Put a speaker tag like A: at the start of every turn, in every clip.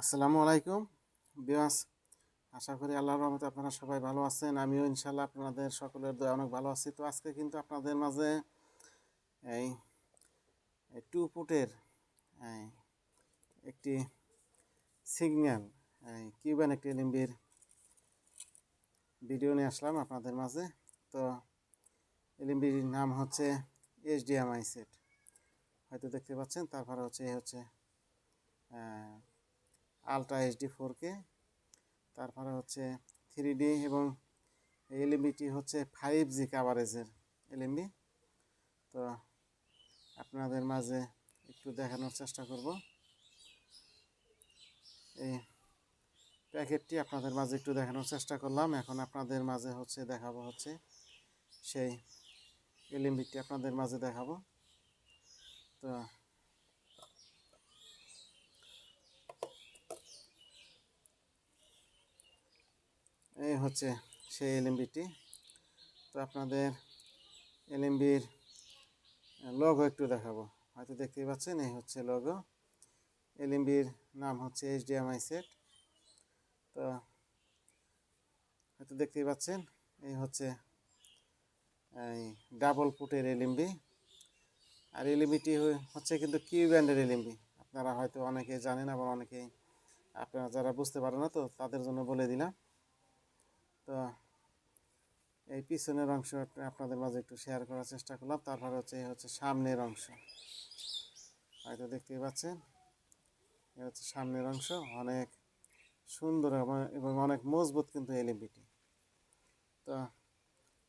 A: আসসালামু আলাইকুম। বিয়াস আশা করি আল্লাহর রহমতে আপনারা সবাই ভালো আছেন। আমিও ইনশাল্লাহ আপনাদের সকলের দয়া অনেক ভালো আছি। তো আজকে কিন্তু আপনাদের মাঝে এই টু ফুটের একটি সিগন্যাল কিউবান একটি লিম্বির ভিডিও নিয়ে আসলাম আপনাদের মাঝে। তো এলিম্বির নাম হচ্ছে এইচডিএমআই সেট। হয়তো দেখতে পাচ্ছেন, তারপরে হচ্ছে হচ্ছে আলট্রা এইচডি ফোর কে তারপরে হচ্ছে থ্রি ডি এবং এলএমবিটি হচ্ছে ফাইভ জি কাভারেজের এলএমবি তো আপনাদের মাঝে একটু দেখানোর চেষ্টা করব। এই প্যাকেটটি আপনাদের মাঝে একটু দেখানোর চেষ্টা করলাম। এখন আপনাদের মাঝে হচ্ছে দেখাবো হচ্ছে সেই এলএমবিটি আপনাদের মাঝে দেখাবো। তো এই হচ্ছে সেই এলএমবিটি। তো আপনাদের এলএমবির লগো একটু দেখাবো। হয়তো দেখতেই পাচ্ছেন, এই হচ্ছে লগো এলএমবির নাম হচ্ছে এইচডিএমআই সেট। তো হয়তো দেখতেই পাচ্ছেন, এই হচ্ছে এই ডাবল ফুটের এলএমবি। আর এলএমবিটি হচ্ছে কিন্তু কিউ ব্যান্ডের এলএমবি। আপনারা হয়তো অনেকে জানেন আবার অনেকেই আপনারা যারা বুঝতে পারেন না, তো তাদের জন্য বলে দিলাম। তো এই পিছনের অংশ আপনাদের মাঝে একটু শেয়ার করার চেষ্টা করলাম। তারপরে হচ্ছে, এই হচ্ছে সামনের অংশ। হয়তো দেখতেই পাচ্ছেন এ হচ্ছে সামনের অংশ। অনেক সুন্দর এবং- অনেক মজবুত কিন্তু এলএমবিটি তো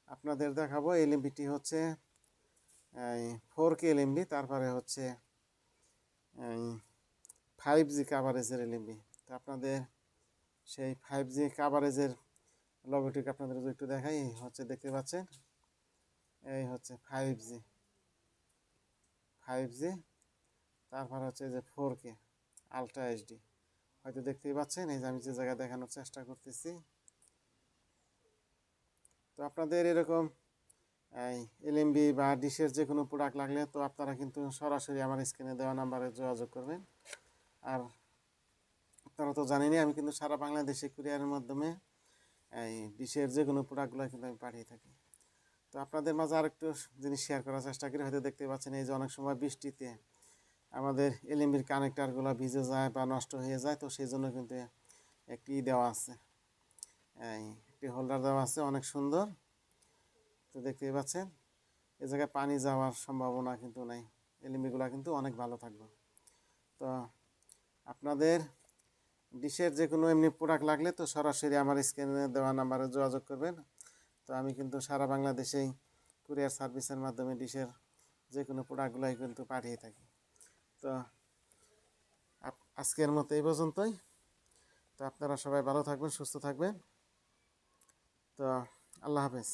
A: আপনাদের দেখাবো এলএমবিটি হচ্ছে, এই ফোর কে এলএমবি তারপরে হচ্ছে, এই ফাইভ জি কাভারেজের এলএমবি তো আপনাদের সেই ফাইভ জি কাভারেজের লগোটিকে আপনাদের একটু দেখাই হচ্ছে দেখতে পাচ্ছেন, এই হচ্ছে ফাইভ জি ফাইভ জি তারপর হচ্ছে যে ফোর কে আলট্রা এইচডি হয়তো দেখতেই পাচ্ছেন, এই যে আমি যে জায়গায় দেখানোর চেষ্টা করতেছি। তো আপনাদের এরকম, এই এলএমবি বা ডিশের যে কোনো প্রোডাক্ট লাগলে তো আপনারা কিন্তু সরাসরি আমার স্ক্রিনে দেওয়া নাম্বারে যোগাযোগ করবেন। আর আপনারা তো জানেনই, আমি কিন্তু সারা বাংলাদেশে কুরিয়ারের মাধ্যমে এই ডিশের যে কোনো প্রোডাক্টগুলো কিন্তু আমি পাঠিয়ে থাকি। তো আপনাদের মাঝে আরেকটু জিনিস শেয়ার করার চেষ্টা করি। হয়তো দেখতে পাচ্ছেন এই যে অনেক সময় বৃষ্টিতে আমাদের এলএমবির কানেক্টারগুলো ভিজে যায় বা নষ্ট হয়ে যায়, তো সেই জন্য কিন্তু একটি দেওয়া আছে। এই একটি হোল্ডার দেওয়া আছে, অনেক সুন্দর। তো দেখতেই পাচ্ছেন, এ জায়গায় পানি যাওয়ার সম্ভাবনা কিন্তু নাই। এলএমবিগুলো কিন্তু অনেক ভালো থাকবে। তো আপনাদের ডিশের যে কোনো এমনি প্রোডাক্ট লাগলে তো সরাসরি আমার স্ক্রিনে দেওয়া নাম্বারে যোগাযোগ করবেন। তো আমি কিন্তু সারা বাংলাদেশেই কুরিয়ার সার্ভিসের মাধ্যমে ডিশের যে কোনো প্রোডাক্টগুলোই কিন্তু পাঠিয়ে থাকি। তো আজকের মতো এই পর্যন্তই। তো আপনারা সবাই ভালো থাকবেন, সুস্থ থাকবেন। তো আল্লাহ হাফেজ।